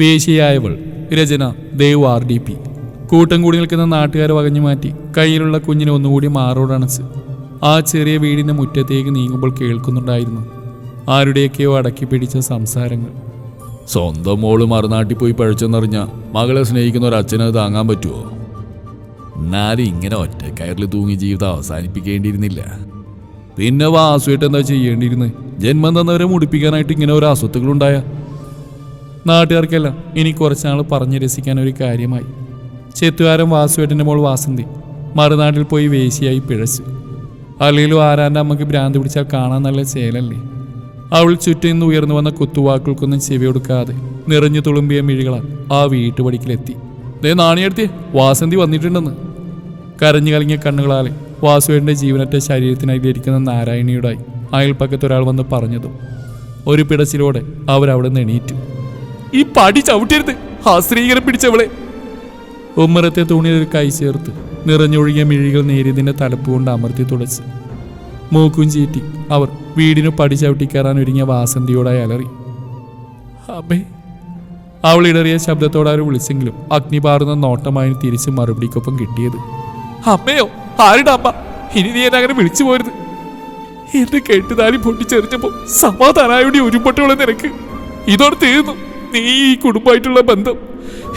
വേശിയായവൾ Rachana Dev R D P. കൂട്ടം കൂടി നിൽക്കുന്ന നാട്ടുകാരെ വകഞ്ഞു മാറ്റി കയ്യിലുള്ള കുഞ്ഞിനെ ഒന്നുകൂടി മാറോടണച്ച് ആ ചെറിയ വീടിന്റെ മുറ്റത്തേക്ക് നീങ്ങുമ്പോൾ കേൾക്കുന്നുണ്ടായിരുന്നു ആരുടെയൊക്കെയോ അടക്കി പിടിച്ച സംസാരങ്ങൾ. സ്വന്തം മോൾ മറുനാട്ടിൽ പോയി പഴച്ചെന്നറിഞ്ഞ മകളെ സ്നേഹിക്കുന്ന ഒരു അച്ഛനത് താങ്ങാൻ പറ്റുമോ എന്നാലും ഇങ്ങനെ ഒറ്റ കയറിൽ തൂങ്ങി ജീവിതം അവസാനിപ്പിക്കേണ്ടിയിരുന്നില്ല. പിന്നെ വാസുമായിട്ട് എന്താ ചെയ്യേണ്ടിയിരുന്നത് ജന്മം തന്നവരെ മുടിപ്പിക്കാനായിട്ട് ഇങ്ങനെ ഒരു അസ്വത്തുകളുണ്ടായ നാട്ടുകാർക്കെല്ലാം ഇനി കുറച്ചാൾ പറഞ്ഞു രസിക്കാൻ ഒരു കാര്യമായി. ചെത്തുകാരൻ വാസുവേട്ടന്റെ മോൾ വാസന്തി മറുനാട്ടിൽ പോയി വേശിയായി പിഴച്ചു. അല്ലെങ്കിലും ആരാന്റെ അമ്മയ്ക്ക് ഭ്രാന്ത് പിടിച്ചാൽ കാണാൻ നല്ല ചേലല്ലേ? അവൾ ചുറ്റും നിന്ന് ഉയർന്നു വന്ന കുത്തുവാക്കുകൾക്കൊന്നും ചെവി കൊടുക്കാതെ നിറഞ്ഞു തുളുമ്പിയ മിഴികളാൽ ആ വീട്ടുപടിക്കലെത്തി. ദേ നാണിയെടുത്തി വാസന്തി വന്നിട്ടുണ്ടെന്ന്. കരഞ്ഞു കലങ്ങിയ കണ്ണുകളാലെ വാസുവേട്ടന്റെ ജീവനറ്റ ശരീരത്തിനായിരിക്കുന്ന നാരായണിയുടായി അയൽപ്പക്കത്തൊരാൾ വന്ന് പറഞ്ഞതും ഒരു പിടച്ചിലോടെ അവരവിടെ നിന്ന് എണീറ്റു. ഈ പടി ചവിട്ടരുത്. ആ സ്ത്രീകരം പിടിച്ചവളെ. ഉമ്മറത്തെ തുണിയിൽ ഒരു കൈ ചേർത്ത് നിറഞ്ഞൊഴുകിയ മിഴികൾ നേരിയതിന്റെ തലപ്പ് കൊണ്ട് അമർത്തി തുടച്ച്. മൂക്കും ചീറ്റി അവർ വീടിനു പടി ചവിട്ടിക്കയറാൻ ഒരുങ്ങിയ വാസന്തിയോടായി അലറി. അമ്മേ അവൾ ഇടറിയ ശബ്ദത്തോടെ അവർ വിളിച്ചെങ്കിലും അഗ്നി പാറുന്ന നോട്ടമായി തിരിച്ച് മറുപടിക്കൊപ്പം കിട്ടിയത്. അമ്മയോ ആരുടെ അമ്മ? ഇനി നീ എന്നെ അങ്ങനെ വിളിച്ചു പോരുത്. എന്റെ കെട്ടുതാലി പൊട്ടിച്ചെറിഞ്ഞപ്പോ സമാധാനായുടെ ഉരുപൊട്ടുള്ള നിനക്ക്. ഇതോടെ തീർന്നു. നീ ഈ കുടുംബമായിട്ടുള്ള ബന്ധം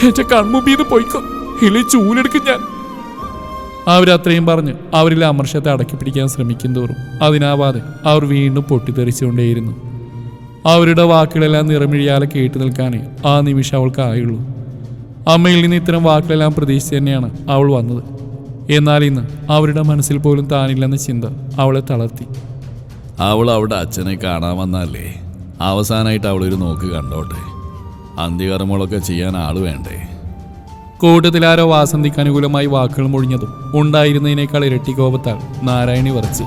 എന്റെ കൺമുമ്പീന്ന് പോയിക്കോ. ഇല്ലേ ചൂലെടുക്കും ഞാൻ. അവരത്രയും പറഞ്ഞ് അവരിലെ അമർഷത്തെ അടക്കി പിടിക്കാൻ ശ്രമിക്കും തോറും അതിനാവാതെ അവർ വീണ്ടും പൊട്ടിത്തെറിച്ചുകൊണ്ടേയിരുന്നു. അവരുടെ വാക്കുകളെല്ലാം നിറമിഴിയാലെ കേട്ടു നിൽക്കാനേ ആ നിമിഷം അവൾക്ക് ആയുള്ളൂ. അമ്മയിൽ നിന്ന് ഇത്തരം വാക്കുകളെല്ലാം പ്രതീക്ഷിച്ച് തന്നെയാണ് അവൾ വന്നത്. എന്നാൽ ഇന്ന് അവരുടെ മനസ്സിൽ പോലും താനില്ലെന്ന ചിന്ത അവളെ തളർത്തി. അവൾ അവിടെ അച്ഛനെ കാണാൻ വന്നല്ലേ അവസാനമായിട്ട് അവളൊരു നോക്ക് കണ്ടോട്ടെ. അന്ത്യകർമ്മങ്ങളൊക്കെ ചെയ്യാൻ ആൾ വേണ്ടേ? കൂട്ടത്തിലാരോ വാസന്തിക്ക് അനുകൂലമായി വാക്കുകൾ മുഴിഞ്ഞതും ഉണ്ടായിരുന്നതിനേക്കാൾ ഇരട്ടി കോപത്താൽ നാരായണി വറച്ച്.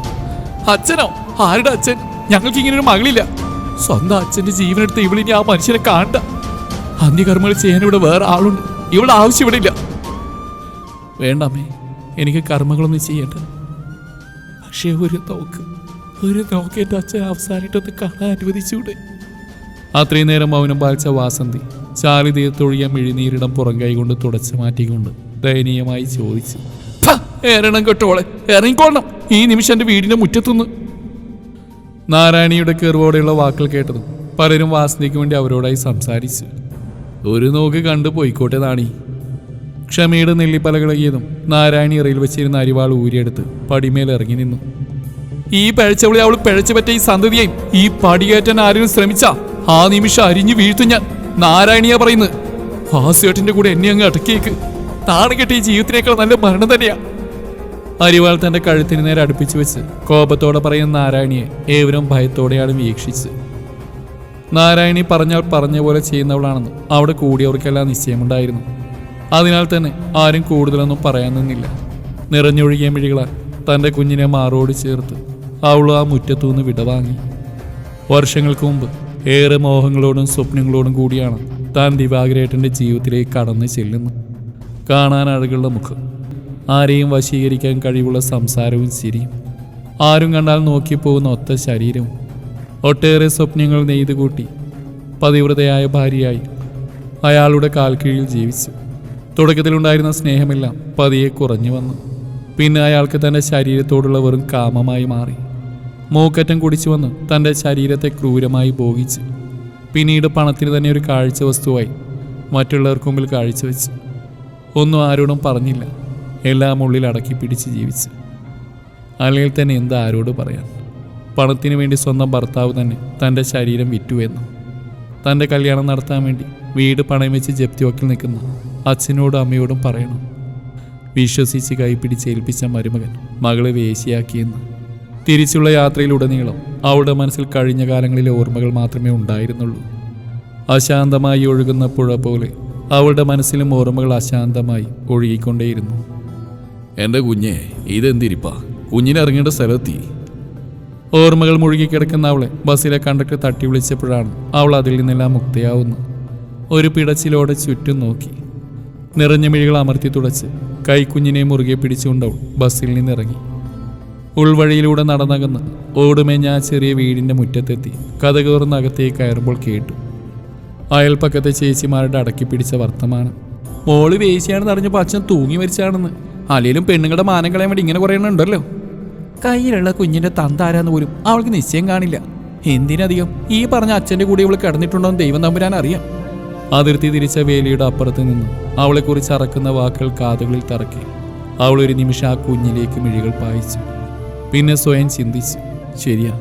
അച്ഛനോ? ആരുടെ അച്ഛൻ? ഞങ്ങൾക്ക് ഇങ്ങനെ ഒരു മകളില്ല. സ്വന്തം അച്ഛന്റെ ജീവനെടുത്ത് ഇവളിനി ആ മനുഷ്യനെ കാണണ്ട. അന്ത്യകർമ്മങ്ങൾ ചെയ്യാൻ ഇവിടെ വേറെ ആളുണ്ട്. ഇവിടെ ആവശ്യം ഇവിടെ ഇല്ല. വേണ്ടമ്മേ എനിക്ക് കർമ്മങ്ങളൊന്നും ചെയ്യേണ്ട. പക്ഷേ ഒരു നോക്ക് ഒരു നോക്ക് എന്റെ അച്ഛൻ അവസാനമായിട്ടൊന്ന് കാണാൻ അനുവദിച്ചൂടെ അത്രയും നേരം മൗനം പാലിച്ച വാസന്തി ചാലി തീർത്തൊഴിയ മിഴിനീരിടം പുറം കൈകൊണ്ട് തുടച്ചു മാറ്റിക്കൊണ്ട് ദയനീയമായി ചോദിച്ചു. ഏറണം കെട്ടോളെ ഇറങ്ങിക്കോളണം. ഈ നിമിഷം എന്റെ വീടിന്റെ മുറ്റത്തുനിന്ന്. നാരായണിയുടെ കീർവോടെയുള്ള വാക്കുകൾ കേട്ടതും പലരും വാസന്തിക്ക് വേണ്ടി അവരോടായി സംസാരിച്ചു. ഒരു നോക്ക് കണ്ടു പോയിക്കോട്ടെ നാണി. ക്ഷമയുടെ നെല്ലിപ്പലകളകിയതും നാരായണി ഇറയിൽ വെച്ചിരുന്ന അരിവാൾ ഊരിയെടുത്ത് പടിമേൽ ഇറങ്ങി നിന്നു. ഈ പഴച്ചവളെ അവൾ പിഴച്ചു പറ്റ ഈ സന്തതിയെയും ഈ പടിയേറ്റൻ ആരെങ്കിലും ശ്രമിച്ച? ആ നിമിഷം അരിഞ്ഞു വീഴ്ത്തു ഞാൻ. നാരായണിയാ പറയുന്നത്. വാസുവേട്ടന്റെ കൂടെ എന്നെ അങ്ങ് അടക്കിയേക്ക്. നാണം കെട്ടി ഈ ജീവിതത്തിനേക്കാൾ നല്ല മരണം തന്നെയാ. അരിവാൾ തന്റെ കഴുത്തിന് നേരെ അടുപ്പിച്ചു വെച്ച് കോപത്തോടെ പറയുന്ന നാരായണിയെ ഏവരും ഭയത്തോടെയാണ് വീക്ഷിച്ച്. നാരായണി പറഞ്ഞാൽ പറഞ്ഞ പോലെ ചെയ്യുന്നവളാണെന്ന് അവിടെ കൂടിയവർക്കെല്ലാം നിശ്ചയമുണ്ടായിരുന്നു. അതിനാൽ തന്നെ ആരും കൂടുതലൊന്നും പറയാൻ നിന്നില്ല. നിറഞ്ഞൊഴുകിയ മിഴികളാൽ തന്റെ കുഞ്ഞിനെ മാറോട് ചേർത്ത് അവൾ ആ മുറ്റത്തുനിന്ന് വിടവാങ്ങി. വർഷങ്ങൾക്ക് മുമ്പ് ഏറെ മോഹങ്ങളോടും സ്വപ്നങ്ങളോടും കൂടിയാണ് താൻ ദിവാകരേട്ടന്റെ ജീവിതത്തിലേക്ക് കടന്നു ചെല്ലുന്നത്. കാണാൻ അഴകുള്ള മുഖം. ആരെയും വശീകരിക്കാൻ കഴിവുള്ള സംസാരവും ചിരിയും. ആരും കണ്ടാൽ നോക്കിപ്പോകുന്ന ഒത്ത ശരീരവും. ഒട്ടേറെ സ്വപ്നങ്ങൾ നെയ്തു കൂട്ടി. പതിവ്രതയായ ഭാര്യയായി അയാളുടെ കാൽക്കീഴിൽ ജീവിച്ചു. തുടക്കത്തിലുണ്ടായിരുന്ന സ്നേഹമെല്ലാം പതിയെ കുറഞ്ഞു വന്നു. പിന്നെ അയാൾക്ക് തന്റെ ശരീരത്തോടുള്ള വെറും കാമമായി മാറി. മൂക്കറ്റം കുടിച്ചു വന്ന് തന്റെ ശരീരത്തെ ക്രൂരമായി ഭോഗിച്ചു. പിന്നീട് പണത്തിന് തന്നെ ഒരു കാഴ്ച വസ്തുവായി മറ്റുള്ളവർക്ക് മുമ്പിൽ കാഴ്ചവെച്ചു. ഒന്നും ആരോടും പറഞ്ഞില്ല. എല്ലാം ഉള്ളിൽ അടക്കി പിടിച്ച് ജീവിച്ചു. അല്ലെങ്കിൽ തന്നെ എന്താ ആരോട് പറയാൻ? പണത്തിന് വേണ്ടി സ്വന്തം ഭർത്താവ് തന്നെ തന്റെ ശരീരം വിറ്റു എന്ന്. തന്റെ കല്യാണം നടത്താൻ വേണ്ടി വീട് പണയം വെച്ച് ജപ്തി വക്കിൽ നിൽക്കുന്ന അച്ഛനോടും അമ്മയോടും പറയണം. വിശ്വസിച്ച് കൈപിടിച്ച് ഏൽപ്പിച്ച മരുമകൻ മകളെ വേശിയാക്കിയെന്ന്. തിരിച്ചുള്ള യാത്രയിലുടനീളം അവളുടെ മനസ്സിൽ കഴിഞ്ഞ കാലങ്ങളിലെ ഓർമ്മകൾ മാത്രമേ ഉണ്ടായിരുന്നുള്ളൂ. അശാന്തമായി ഒഴുകുന്ന പുഴ പോലെ അവളുടെ മനസ്സിലും ഓർമ്മകൾ അശാന്തമായി ഒഴുകിക്കൊണ്ടേയിരുന്നു. എന്റെ കുഞ്ഞെ ഇതെന്തിരിപ്പാ? കുഞ്ഞിനെ ഇറങ്ങേണ്ട സ്ഥലത്തി ഓർമ്മകൾ മുഴുകിക്കിടക്കുന്ന അവളെ ബസ്സിലെ കണ്ടക്ടർ തട്ടി വിളിച്ചപ്പോഴാണ് അവൾ അതിൽ നിന്നെല്ലാം മുക്തയാവുന്നു ഒരു പിടച്ചിലോടെ ചുറ്റും നോക്കി. നിറഞ്ഞ മിഴികൾ അമർത്തി തുടച്ച് കൈക്കുഞ്ഞിനെ മുറുകെ പിടിച്ചുകൊണ്ടവൾ ബസ്സിൽ നിന്നിറങ്ങി. ഉൾവഴിയിലൂടെ നടന്നകന്ന്. ഓടുമേഞ്ഞ ആ ചെറിയ വീടിന്റെ മുറ്റത്തെത്തി. കഥകോർന്ന് കയറുമ്പോൾ കേട്ടു. അയൽപ്പക്കത്തെ ചേച്ചിമാരുടെ അടക്കി പിടിച്ച വർത്തമാനം. മോൾ വേശിയാണെന്ന് അറിഞ്ഞപ്പോൾ അച്ഛൻ തൂങ്ങി മരിച്ചാണെന്ന്. അല്ലെങ്കിലും പെണ്ണുങ്ങളുടെ മാനം കളയാൻ വേണ്ടി ഇങ്ങനെ കുറേ എണ്ണം ഉണ്ടല്ലോ. കയ്യിലുള്ള കുഞ്ഞിന്റെ തന്താരാന്ന് പോലും അവൾക്ക് നിശ്ചയം കാണില്ല. എന്തിനധികം? ഈ പറഞ്ഞ അച്ഛന്റെ കൂടെ ഇവൾ കിടന്നിട്ടുണ്ടോ എന്ന് ദൈവം തമ്പുരാൻ അറിയാം. അതിർത്തി തിരിച്ച വേലിയുടെ അപ്പുറത്ത് നിന്നും അവളെക്കുറിച്ച് അറക്കുന്ന വാക്കുകൾ കാതുകളിൽ തറക്കി. അവൾ ഒരു നിമിഷം ആ കുഞ്ഞിലേക്ക് മിഴികൾ പായിച്ചു. പിന്നെ സ്വയം ചിന്തിച്ചു ശരിയാ.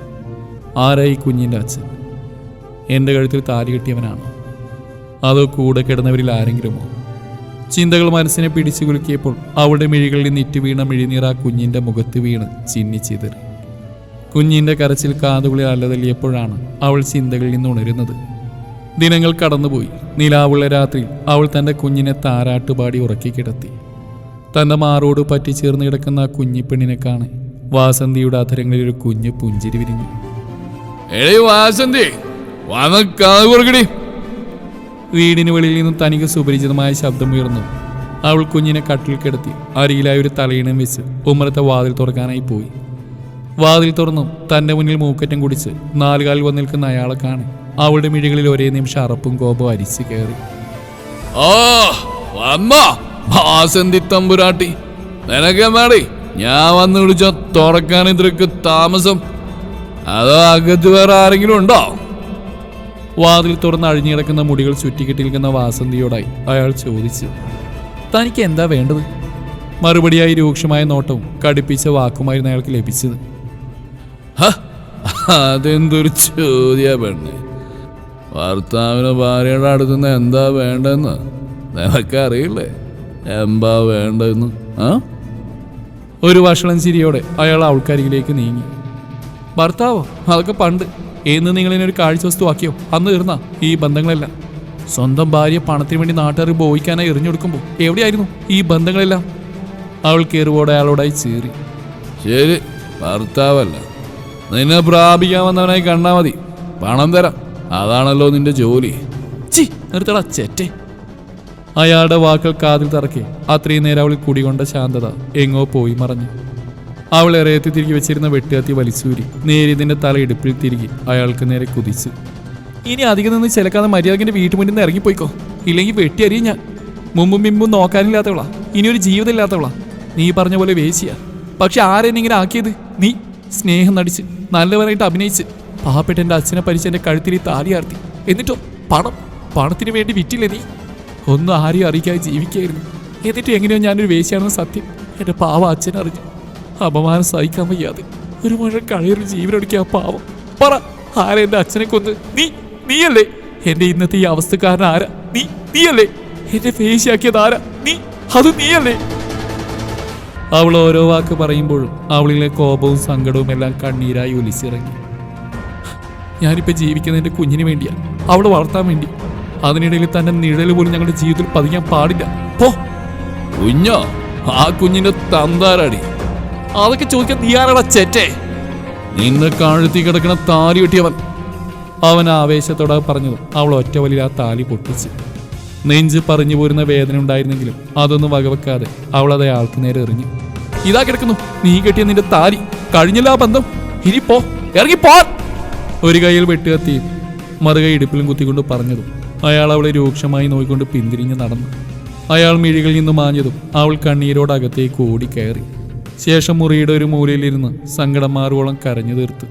ആരായി കുഞ്ഞിന്റെ അച്ഛൻ? എന്റെ കഴുത്തിൽ താലി കെട്ടിയവനാണോ? അതോ കൂടെ കിടന്നവരിൽ ആരെങ്കിലുമോ? ചിന്തകൾ മനസ്സിനെ പിടിച്ചു കുലുക്കിയപ്പോൾ അവളുടെ മിഴികളിൽ നിറ്റ് വീണ മിഴിനീർ ആ കുഞ്ഞിന്റെ മുഖത്ത് വീണ് ചിന്നിച്ചിതറി കുഞ്ഞിന്റെ കരച്ചിൽ കാതുകളിൽ അല്ലതല്ലിയപ്പോഴാണ് അവൾ ചിന്തകളിൽ നിന്ന് ഉണരുന്നത്. ദിനങ്ങൾ കടന്നുപോയി. നിലാവുള്ള രാത്രി അവൾ തന്റെ കുഞ്ഞിനെ താരാട്ടുപാടി ഉറക്കിക്കിടത്തി തന്റെ മാറോട് പറ്റിച്ചേർന്ന് കിടക്കുന്ന ആ കുഞ്ഞിപ്പെണ്ണിനെ കാണെ വാസന്തിയുടെ അധരങ്ങളിൽ ഒരു കുഞ്ഞ് പുഞ്ചിരി വിരിഞ്ഞു. എടേ വാസന്തി വീടിന് വെളിയിൽ നിന്നും തനിക്ക് സുപരിചിതമായ ശബ്ദമുയർന്നു അവൾ കുഞ്ഞിനെ കട്ടിൽ കിടത്തി അരിയിലായി ഒരു തലയിണം വെച്ച് ഉമ്മറത്തെ വാതിൽ തുറക്കാനായി പോയി. വാതിൽ തുറന്നും തന്റെ മുന്നിൽ മൂക്കറ്റം കുടിച്ച് നാലുകാലിൽ വന്ന് നിൽക്കുന്ന അയാളെ കാണി അവളുടെ മിഴികളിൽ ഒരേ നിമിഷം അറപ്പും കോപവും അരിച്ചു കയറി. ഓ വന്നോ വാസന്തി തമ്പുരാട്ടി. നിനക്കെന്താടി? ഞാൻ വന്ന് വിളിച്ച തുറക്കാൻ ഇത്രക്ക് താമസം? അതോ അകത്ത് വേറെ ആരെങ്കിലും ഉണ്ടോ? വാതിൽ തുറന്ന് അഴിഞ്ഞു കിടക്കുന്ന മുടികൾ ചുറ്റിക്കെട്ടി നിൽക്കുന്ന വാസന്തിയോടായി അയാൾ ചോദിച്ചു തനിക്ക് എന്താ വേണ്ടത്? മറുപടിയായി രൂക്ഷമായ നോട്ടവും കടുപ്പിച്ച വാക്കുമായിരുന്നു അയാൾക്ക് ലഭിച്ചത്. അതെന്തൊരു ചോദ്യ പെണ്ണ്. ഭർത്താവിന് ഭാര്യയുടെ അടുത്തുനിന്ന് എന്താ വേണ്ടെന്ന് നിനക്കറിയില്ലേ? എന്താ വേണ്ടെന്ന് ആ? ഒരു വഷളം ചിരിയോടെ അയാൾ ആൾക്കാരിലേക്ക് നീങ്ങി. ഭർത്താവോ അതൊക്കെ പണ്ട്. എന്ന് നിങ്ങളിനെ ഒരു കാഴ്ച വസ്തുവാക്കിയോ അന്ന് തീർന്ന ഈ ബന്ധങ്ങളെല്ലാം. സ്വന്തം ഭാര്യ പണത്തിന് വേണ്ടി നാട്ടുകാർ ബോയിക്കാനായി എറിഞ്ഞെടുക്കുമ്പോൾ എവിടെയായിരുന്നു ഈ ബന്ധങ്ങളെല്ലാം? അവൾ കയറുവോടെ അയാളോടായി ചീറി. ശരി ഭർത്താവല്ല. നിന്നെ പ്രാപിക്കാൻ വന്നവനായി കണ്ടാൽ മതി. പണം തരാം. അതാണല്ലോ നിന്റെ ജോലി. ചി നിർത്തടാ ചെറ്റേ. അയാളുടെ വാക്കുകൾ കാതിൽ തറക്കി. അത്രയും നേരം അവളിൽ കുടികൊണ്ട ശാന്തത എങ്ങോ പോയി മറഞ്ഞു. അവൾ എറയത്തി തിരികെ വെച്ചിരുന്ന വെട്ടുകത്തി വലിച്ചൂരി. നേരിതിന്റെ തല ഇടുപ്പിൽ തിരികെ അയാൾക്ക് നേരെ കുതിച്ചു. ഇനി അധികം നിന്ന് ചിലക്കാതെ മര്യാദകന്റെ വീട്ടു മുന്നിൽ നിന്ന് ഇറങ്ങിപ്പോയിക്കോ. ഇല്ലെങ്കിൽ വെട്ടി അറിയും ഞാൻ. മുമ്പും മിമ്പും നോക്കാനില്ലാത്തവളാ. ഇനി ഒരു ജീവിതം ഇല്ലാത്തവളാ നീ പറഞ്ഞ പോലെ വേശിയ. പക്ഷെ ആരെന്നെ ഇങ്ങനെ ആക്കിയത്? നീ സ്നേഹം നടിച്ച് നല്ലവരായിട്ട് അഭിനയിച്ച് പാവപ്പെട്ട എന്റെ അച്ഛനെ പരിച്ച് എന്റെ കഴുത്തിൽ താലിയാർത്തി താലി എന്നിട്ടോ പണം പണത്തിന് വേണ്ടി വിറ്റില്ലേ നീ? ഒന്നും ആരെയും അറിയിക്കാതെ ജീവിക്കായിരുന്നു. എന്നിട്ട് എങ്ങനെയോ ഞാനൊരു വേശിയാണെന്ന് സത്യം. എന്റെ പാവ അച്ഛൻ അറിഞ്ഞു. അപമാനം സഹിക്കാൻ വയ്യാതെ. ഒരു മുഴുവൻ കഴിയൊരു ജീവനൊടുക്കിയ ആ പാവം. പറ ആരാ എന്റെ അച്ഛനെ കൊന്ന്? നീ നീയല്ലേ? എന്റെ ഇന്നത്തെ ഈ അവസ്ഥക്കാരൻ ആരാ? നീ നീയല്ലേ? എന്നെ ഫേശിയാക്കിയത് ആരാ? നീ അത് നീയല്ലേ? അവൾ ഓരോ വാക്ക് പറയുമ്പോഴും അവളിലെ കോപവും സങ്കടവും എല്ലാം കണ്ണീരായി ഒലിച്ചിറങ്ങി. ഞാനിപ്പോൾ ജീവിക്കുന്ന എന്റെ കുഞ്ഞിന് വേണ്ടിയാണ് അവളെ വളർത്താൻ വേണ്ടി. അതിനിടയിൽ തന്നെ നിഴൽ പോലും ഞങ്ങളുടെ ജീവിതത്തിൽ പതിക്കാൻ പാടില്ല. പോ. കുഞ്ഞോ ആ കുഞ്ഞിന്റെ തന്താരാടി. അതൊക്കെ ചോദിക്കാൻ നീ ചേറ്റേ നിന്നെ കാഴ്ത്തി കിടക്കണ താലി കിട്ടിയവൻ. അവൻ ആവേശത്തോടെ പറഞ്ഞതും അവൾ ഒറ്റ വലിയ ആ താലി പൊട്ടിച്ച്. നെഞ്ച് പറഞ്ഞു പോരുന്ന വേദന ഉണ്ടായിരുന്നെങ്കിലും അതൊന്നും വകവെക്കാതെ അവൾ അത് ആൾക്ക് നേരെ എറിഞ്ഞു. ഇതാ കിടക്കുന്നു. നീ കെട്ടിയ നിന്റെ താലി. കഴിഞ്ഞില്ല ആ ബന്ധം. ഇനി പോ. ഇറങ്ങി പോ. ഒരു കൈയിൽ വെട്ടുകത്തിയും മറുകൈ ഇടുപ്പിലും കുത്തിക്കൊണ്ട് പറഞ്ഞതും അയാൾ അവളെ രൂക്ഷമായി നോയിക്കൊണ്ട് പിന്തിരിഞ്ഞ് നടന്നു. അയാൾ മിഴികളിൽ നിന്ന് മാഞ്ഞതും അവൾ കണ്ണീരോടകത്തേക്ക് ഓടിക്കയറി. ശേഷം മുറിയുടെ ഒരു മൂലയിലിരുന്ന് സങ്കടം മാറുവോളം കരഞ്ഞു തീർത്തു.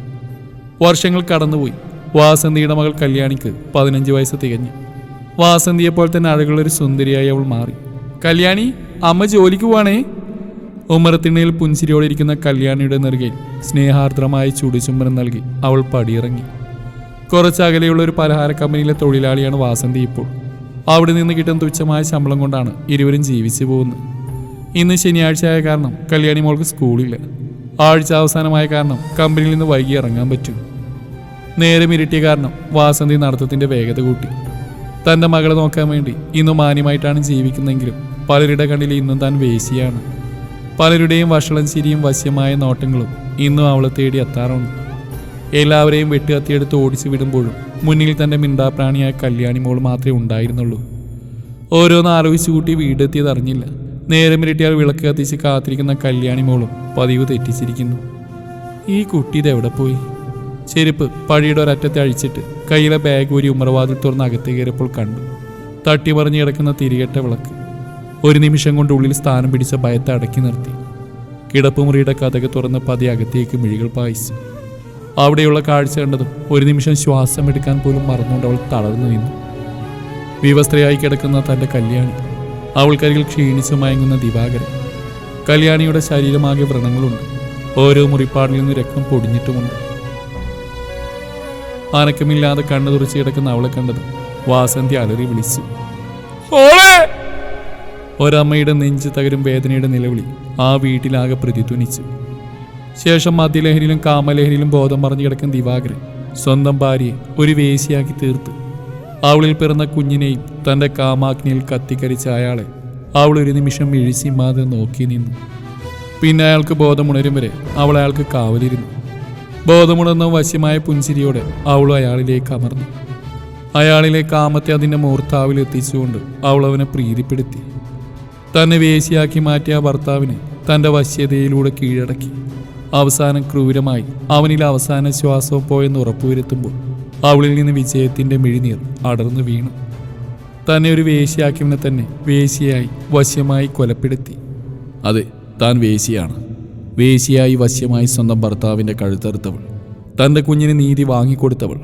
വർഷങ്ങൾ കടന്നുപോയി. വാസന്തിയുടെ മകൾ കല്യാണിക്ക് പതിനഞ്ച് വയസ്സ് തികഞ്ഞു. വാസന്തിയെപ്പോൾ തന്നെ അഴകുള്ളൊരു സുന്ദരിയായി അവൾ മാറി. കല്യാണി അമ്മ ജോലിക്ക് പോവാണേ? ഉമ്മറത്തിണ്ണയിൽ പുഞ്ചിരിയോടെ ഇരിക്കുന്ന കല്യാണിയുടെ നെറുകയിൽ സ്നേഹാർദ്രമായ ചുടുചുംബനം നൽകി അവൾ പടിയിറങ്ങി. കുറച്ചകലെയുള്ള ഒരു പലഹാര കമ്പനിയിലെ തൊഴിലാളിയാണ് വാസന്തി ഇപ്പോൾ. അവിടെ നിന്ന് കിട്ടുന്ന തുച്ഛമായ ശമ്പളം കൊണ്ടാണ് ഇരുവരും ജീവിച്ചു പോകുന്നത്. ഇന്ന് ശനിയാഴ്ചയായ കാരണം കല്യാണി മോൾക്ക് സ്കൂളില്ല. ആഴ്ച അവസാനമായ കാരണം കമ്പനിയിൽ നിന്ന് വൈകി ഇറങ്ങാൻ പറ്റും. നേരം ഇരുട്ടിയ കാരണം വാസന്തി നടത്തത്തിന്റെ വേഗത കൂട്ടി. തന്റെ മകളെ നോക്കാൻ വേണ്ടി ഇന്ന് മാന്യമായിട്ടാണ് ജീവിക്കുന്നതെങ്കിലും പലരുടെ കണ്ണിൽ ഇന്നും താൻ വേശിയാണ്. പലരുടെയും വഷളം ചിരിയും വശ്യമായ നോട്ടങ്ങളും ഇന്നും അവളെ തേടി എത്താറുണ്ട്. എല്ലാവരെയും വെട്ടുകത്തിയെടുത്ത് ഓടിച്ചു വിടുമ്പോഴും മുന്നിൽ തന്റെ മിണ്ടാപ്രാണിയായ കല്യാണി മോൾ മാത്രമേ ഉണ്ടായിരുന്നുള്ളൂ. ഓരോന്ന് ആലോചിച്ചു കൂട്ടി വീടെത്തിയത് അറിഞ്ഞില്ല. നേരം ഇരട്ടിയാൽ വിളക്ക് കത്തിച്ച് കാത്തിരിക്കുന്ന കല്യാണി മോളും പതിവ് തെറ്റിച്ചിരിക്കുന്നു. ഈ കുട്ടി ഇതെവിടെ പോയി? ചെരുപ്പ് പഴിയുടെ ഒരറ്റത്തെ അഴിച്ചിട്ട് കയ്യിലെ ബാഗ് ഒരു ഉമ്മറവാതിൽ തുറന്ന് അകത്ത് കയറിയപ്പോൾ കണ്ടു. തട്ടിമറിഞ്ഞ് കിടക്കുന്ന തിരികെട്ട വിളക്ക്. ഒരു നിമിഷം കൊണ്ട് ഉള്ളിൽ സ്ഥാനം പിടിച്ച ഭയത്തെ അടക്കി നിർത്തി. കിടപ്പുമുറിയുടെ കഥക് തുറന്ന് പതി അകത്തേക്ക് മിഴികൾ പായിച്ചു. അവിടെയുള്ള കാഴ്ച കണ്ടതും ഒരു നിമിഷം ശ്വാസം എടുക്കാൻ പോലും മറന്നുകൊണ്ട് അവൾ തളർന്നു നിന്നു. വിവസ്ത്രയായി കിടക്കുന്ന തന്റെ കല്യാണി അവൾക്കരികിൽ ക്ഷീണിച്ചു മയങ്ങുന്ന ദിവാകരൻ. കല്യാണിയുടെ ശരീരമാകെ വ്രണങ്ങളുണ്ട്. ഓരോ മുറിപ്പാടിൽ നിന്ന് രക്തം പൊടിഞ്ഞിട്ടുമുണ്ട്. അനക്കമില്ലാതെ കണ്ണു തുറച്ച് കിടക്കുന്ന അവളെ കണ്ടത് വാസന്തി അലറി വിളിച്ചു. ഒരമ്മയുടെ നെഞ്ച് തകരും വേദനയുടെ നിലവിളി ആ വീട്ടിലാകെ പ്രതിധ്വനിച്ചു. ശേഷം മദ്യലഹരിയിലും കാമലഹരിയിലും ബോധം മറിഞ്ഞു കിടക്കുന്ന ദിവാകരൻ സ്വന്തം ഭാര്യയെ ഒരു വേശിയാക്കി തീർത്ത്. അവളിൽ പിറന്ന കുഞ്ഞിനെയും തന്റെ കാമാഗ്നിയിൽ കത്തിക്കരിച്ച അയാളെ അവൾ ഒരു നിമിഷം ഇഴിസിമാതെ നോക്കി നിന്നു. പിന്നെ അയാൾക്ക് ബോധമുണരും വരെ അവൾ അയാൾക്ക് കാവലിരുന്നു. ബോധമുണർന്ന വശ്യമായ പുഞ്ചിരിയോടെ അവൾ അയാളിലേക്ക് അമർന്നു. അയാളിലെ കാമത്തെ അതിന്റെ മൂർത്താവിൽ എത്തിച്ചുകൊണ്ട് അവൾ അവനെ പ്രീതിപ്പെടുത്തി. തന്നെ വേശിയാക്കി മാറ്റിയ ഭർത്താവിനെ തന്റെ വശ്യതയിലൂടെ കീഴടക്കി. അവസാനം ക്രൂരമായി. അവനിൽ അവസാന ശ്വാസവും പോയെന്ന് ഉറപ്പുവരുത്തുമ്പോൾ അവളിൽ നിന്ന് വിജയത്തിന്റെ മിഴിനീർ അടർന്നു വീണു. തന്നെ ഒരു വേശിയാക്കിയവനെ തന്നെ വേശിയായി വശ്യമായി കൊലപ്പെടുത്തി. അതെ താൻ വേശിയാണ് വേശിയായി വശ്യമായി സ്വന്തം ഭർത്താവിന്റെ കഴുത്തറുത്തവൾ. തന്റെ കുഞ്ഞിന് നീതി വാങ്ങിക്കൊടുത്തവൾ.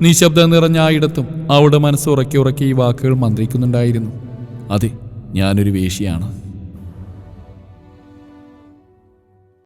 നിശബ്ദം നിറഞ്ഞ ആ ഇടത്തും അവളുടെ മനസ്സ് ഉറക്കി ഉറക്കി ഈ വാക്കുകൾ മന്ത്രിക്കുന്നുണ്ടായിരുന്നു. അതെ ഞാനൊരു വേശിയാണ്